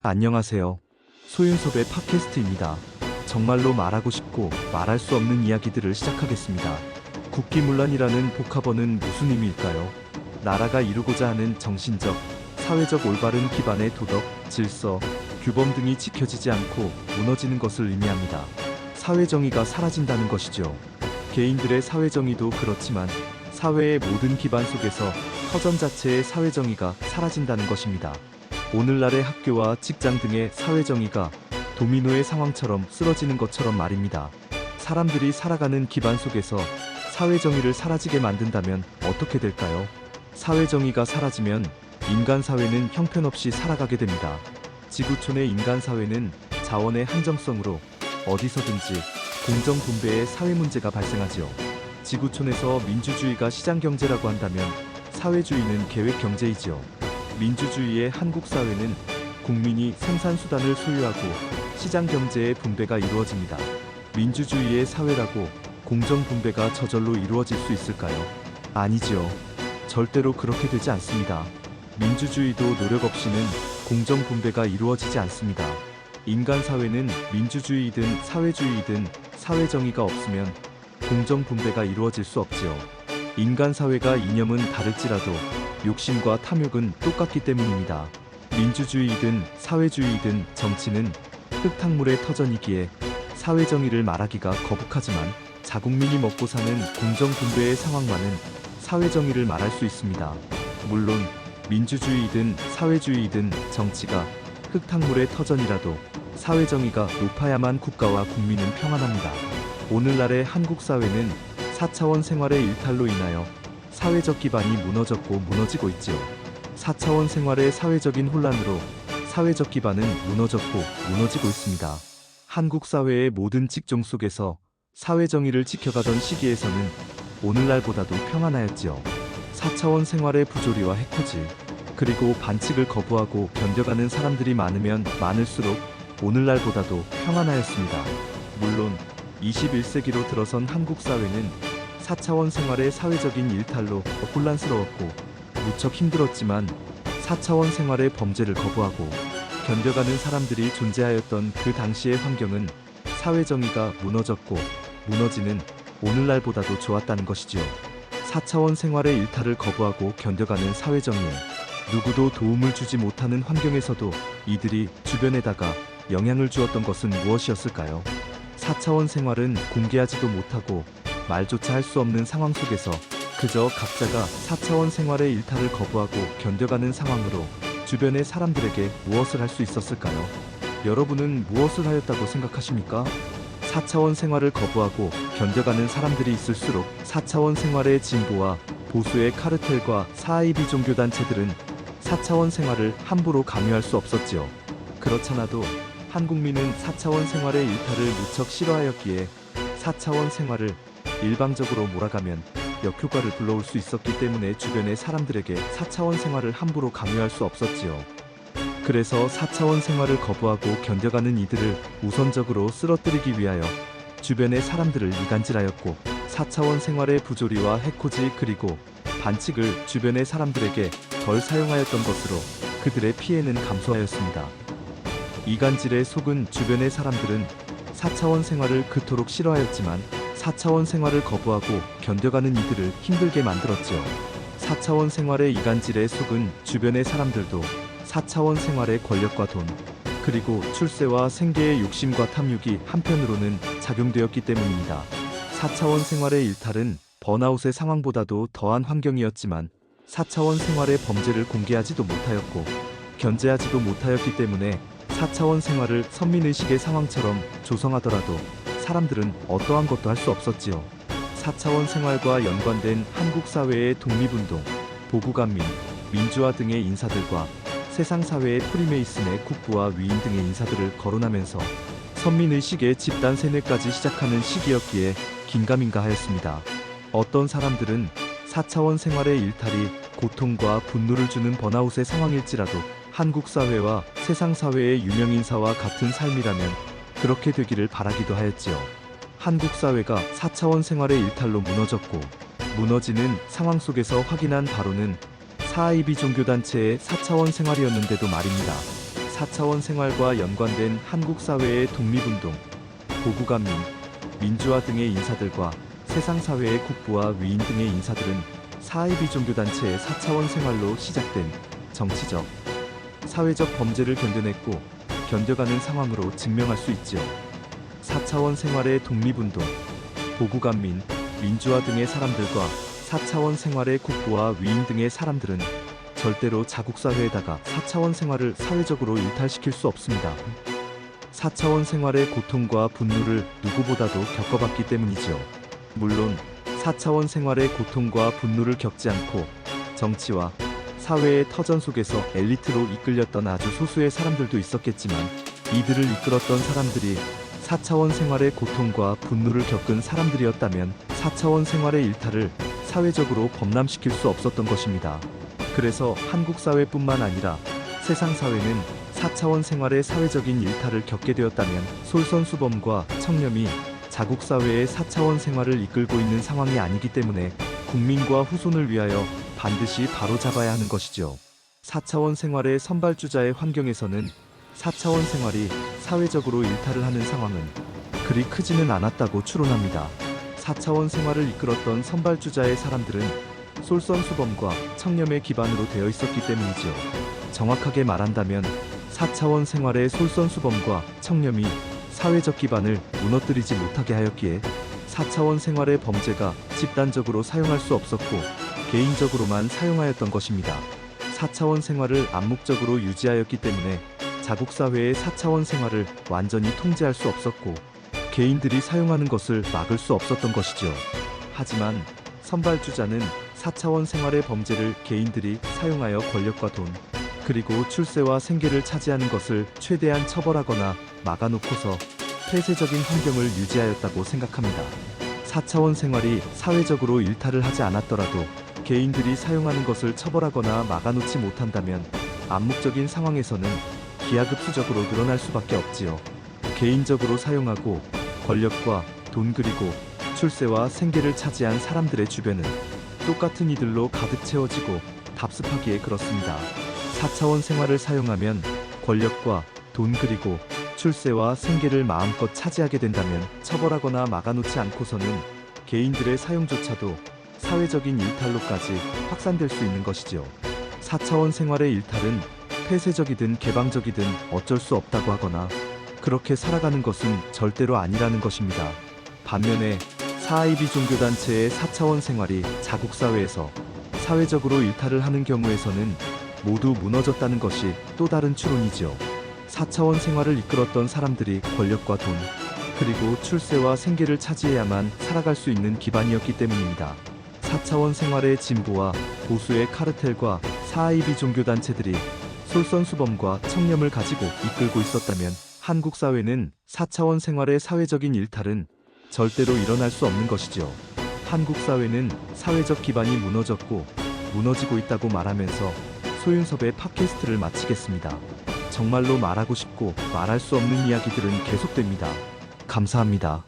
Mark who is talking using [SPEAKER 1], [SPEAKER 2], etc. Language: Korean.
[SPEAKER 1] 안녕하세요. 소윤섭의 팟캐스트입니다. 정말로 말하고 싶고 말할 수 없는 이야기들을 시작하겠습니다. 국기문란이라는 복합어는 무슨 의미일까요? 나라가 이루고자 하는 정신적, 사회적 올바른 기반의 도덕, 질서, 규범 등이 지켜지지 않고 무너지는 것을 의미합니다. 사회정의가 사라진다는 것이죠. 개인들의 사회정의도 그렇지만 사회의 모든 기반 속에서 터전 자체의 사회정의가 사라진다는 것입니다. 오늘날의 학교와 직장 등의 사회정의가 도미노의 상황처럼 쓰러지는 것처럼 말입니다. 사람들이 살아가는 기반 속에서 사회정의를 사라지게 만든다면 어떻게 될까요? 사회정의가 사라지면 인간 사회는 형편없이 살아가게 됩니다. 지구촌의 인간 사회는 자원의 한정성으로 어디서든지 공정 분배의 사회 문제가 발생하지요. 지구촌에서 민주주의가 시장 경제라고 한다면 사회주의는 계획 경제이지요. 민주주의의 한국 사회는 국민이 생산 수단을 소유하고 시장 경제의 분배가 이루어집니다. 민주주의의 사회라고 공정 분배가 저절로 이루어질 수 있을까요? 아니지요. 절대로 그렇게 되지 않습니다. 민주주의도 노력 없이는 공정 분배가 이루어지지 않습니다. 인간 사회는 민주주의든 사회주의든 사회 정의가 없으면 공정 분배가 이루어질 수 없지요. 인간 사회가 이념은 다를지라도 욕심과 탐욕은 똑같기 때문입니다. 민주주의든 사회주의든 정치는 흙탕물의 터전이기에 사회 정의를 말하기가 거북하지만 자국민이 먹고 사는 공정 분배의 상황만은 사회 정의를 말할 수 있습니다. 물론 민주주의든 사회주의든 정치가 흙탕물의 터전이라도 사회 정의가 높아야만 국가와 국민은 평안합니다. 오늘날의 한국 사회는 4차원 생활의 일탈로 인하여 사회적 기반이 무너졌고 무너지고 있지요. 4차원 생활의 사회적인 혼란으로 사회적 기반은 무너졌고 무너지고 있습니다. 한국 사회의 모든 직종 속에서 사회 정의를 지켜가던 시기에서는 오늘날보다도 평안하였지요. 4차원 생활의 부조리와 해코지, 그리고 반칙을 거부하고 견뎌가는 사람들이 많으면 많을수록 오늘날보다도 평안하였습니다. 물론 21세기로 들어선 한국 사회는 4차원 생활의 사회적인 일탈로 혼란스러웠고 무척 힘들었지만 4차원 생활의 범죄를 거부하고 견뎌가는 사람들이 존재하였던 그 당시의 환경은 사회 정의가 무너졌고 무너지는 오늘날보다도 좋았다는 것이지요. 4차원 생활의 일탈을 거부하고 견뎌가는 사회 정의에 누구도 도움을 주지 못하는 환경에서도 이들이 주변에다가 영향을 주었던 것은 무엇이었을까요? 4차원 생활은 공개하지도 못하고 말조차 할 수 없는 상황 속에서 그저 각자가 4차원 생활의 일탈을 거부하고 견뎌가는 상황으로 주변의 사람들에게 무엇을 할 수 있었을까요? 여러분은 무엇을 하였다고 생각하십니까? 4차원 생활을 거부하고 견뎌가는 사람들이 있을수록 4차원 생활의 진보와 보수의 카르텔과 사이비 종교 단체들은 4차원 생활을 함부로 강요할 수 없었지요. 그렇잖아도 한국민은 4차원 생활의 일탈을 무척 싫어하였기에 4차원 생활을 일방적으로 몰아가면 역효과를 불러올 수 있었기 때문에 주변의 사람들에게 4차원 생활을 함부로 강요할 수 없었지요. 그래서 4차원 생활을 거부하고 견뎌가는 이들을 우선적으로 쓰러뜨리기 위하여 주변의 사람들을 이간질하였고 4차원 생활의 부조리와 해코지 그리고 반칙을 주변의 사람들에게 덜 사용하였던 것으로 그들의 피해는 감소하였습니다. 이간질에 속은 주변의 사람들은 4차원 생활을 그토록 싫어하였지만 4차원 생활을 거부하고 견뎌가는 이들을 힘들게 만들었지요. 4차원 생활의 이간질에 속은 주변의 사람들도 4차원 생활의 권력과 돈, 그리고 출세와 생계의 욕심과 탐욕이 한편으로는 작용되었기 때문입니다. 4차원 생활의 일탈은 번아웃의 상황보다도 더한 환경이었지만 4차원 생활의 범죄를 공개하지도 못하였고 견제하지도 못하였기 때문에 4차원 생활을 선민의식의 상황처럼 조성하더라도 사람들은 어떠한 것도 할 수 없었지요. 4차원 생활과 연관된 한국 사회의 독립운동, 보국안민, 민주화 등의 인사들과 세상 사회의 프리메이슨의 국부와 위인 등의 인사들을 거론하면서 선민의식의 집단 세뇌까지 시작하는 시기였기에 긴가민가 하였습니다. 어떤 사람들은 4차원 생활의 일탈이 고통과 분노를 주는 번아웃의 상황일지라도 한국 사회와 세상 사회의 유명 인사와 같은 삶이라면 그렇게 되기를 바라기도 하였지요. 한국 사회가 4차원 생활의 일탈로 무너졌고 무너지는 상황 속에서 확인한 바로는 사이비 종교단체의 4차원 생활이었는데도 말입니다. 4차원 생활과 연관된 한국 사회의 독립운동, 보국감민, 민주화 등의 인사들과 세상 사회의 국부와 위인 등의 인사들은 사이비 종교단체의 4차원 생활로 시작된 정치적, 사회적 범죄를 견뎌냈고 견뎌가는 상황으로 증명할 수 있지요. 4차원 생활의 독립운동, 보국감민, 민주화 등의 사람들과 4차원 생활의 국부와 위인 등의 사람들은 절대로 자국사회에다가 4차원 생활을 사회적으로 일탈시킬 수 없습니다. 4차원 생활의 고통과 분노를 누구보다도 겪어봤기 때문이지요. 물론 4차원 생활의 고통과 분노를 겪지 않고 정치와 사회의 터전 속에서 엘리트로 이끌렸던 아주 소수의 사람들도 있었겠지만 이들을 이끌었던 사람들이 4차원 생활의 고통과 분노를 겪은 사람들이었다면 4차원 생활의 일탈을 사회적으로 범람시킬 수 없었던 것입니다. 그래서 한국 사회뿐만 아니라 세상 사회는 4차원 생활의 사회적인 일탈을 겪게 되었다면 솔선수범과 청렴이 자국 사회의 4차원 생활을 이끌고 있는 상황이 아니기 때문에 국민과 후손을 위하여 반드시 바로잡아야 하는 것이죠. 4차원 생활의 선발주자의 환경에서는 4차원 생활이 사회적으로 일탈을 하는 상황은 그리 크지는 않았다고 추론합니다. 4차원 생활을 이끌었던 선발주자의 사람들은 솔선수범과 청렴의 기반으로 되어 있었기 때문이죠. 정확하게 말한다면 4차원 생활의 솔선수범과 청렴이 사회적 기반을 무너뜨리지 못하게 하였기에 4차원 생활의 범죄가 집단적으로 사용할 수 없었고 개인적으로만 사용하였던 것입니다. 4차원 생활을 암묵적으로 유지하였기 때문에 자국 사회의 4차원 생활을 완전히 통제할 수 없었고 개인들이 사용하는 것을 막을 수 없었던 것이죠. 하지만 선발주자는 4차원 생활의 범죄를 개인들이 사용하여 권력과 돈, 그리고 출세와 생계를 차지하는 것을 최대한 처벌하거나 막아놓고서 폐쇄적인 환경을 유지하였다고 생각합니다. 4차원 생활이 사회적으로 일탈을 하지 않았더라도 개인들이 사용하는 것을 처벌하거나 막아놓지 못한다면 암묵적인 상황에서는 기하급수적으로 늘어날 수밖에 없지요. 개인적으로 사용하고 권력과 돈 그리고 출세와 생계를 차지한 사람들의 주변은 똑같은 이들로 가득 채워지고 답습하기에 그렇습니다. 4차원 생활을 사용하면 권력과 돈 그리고 출세와 생계를 마음껏 차지하게 된다면 처벌하거나 막아놓지 않고서는 개인들의 사용조차도 사회적인 일탈로까지 확산될 수 있는 것이죠. 4차원 생활의 일탈은 폐쇄적이든 개방적이든 어쩔 수 없다고 하거나 그렇게 살아가는 것은 절대로 아니라는 것입니다. 반면에 사이비 종교단체의 4차원 생활이 자국사회에서 사회적으로 일탈을 하는 경우에서는 모두 무너졌다는 것이 또 다른 추론이지요. 4차원 생활을 이끌었던 사람들이 권력과 돈, 그리고 출세와 생계를 차지해야만 살아갈 수 있는 기반이었기 때문입니다. 4차원 생활의 진보와 보수의 카르텔과 사이비 종교단체들이 솔선수범과 청렴을 가지고 이끌고 있었다면 한국 사회는 4차원 생활의 사회적인 일탈은 절대로 일어날 수 없는 것이죠. 한국 사회는 사회적 기반이 무너졌고 무너지고 있다고 말하면서 소윤섭의 팟캐스트를 마치겠습니다. 정말로 말하고 싶고 말할 수 없는 이야기들은 계속됩니다. 감사합니다.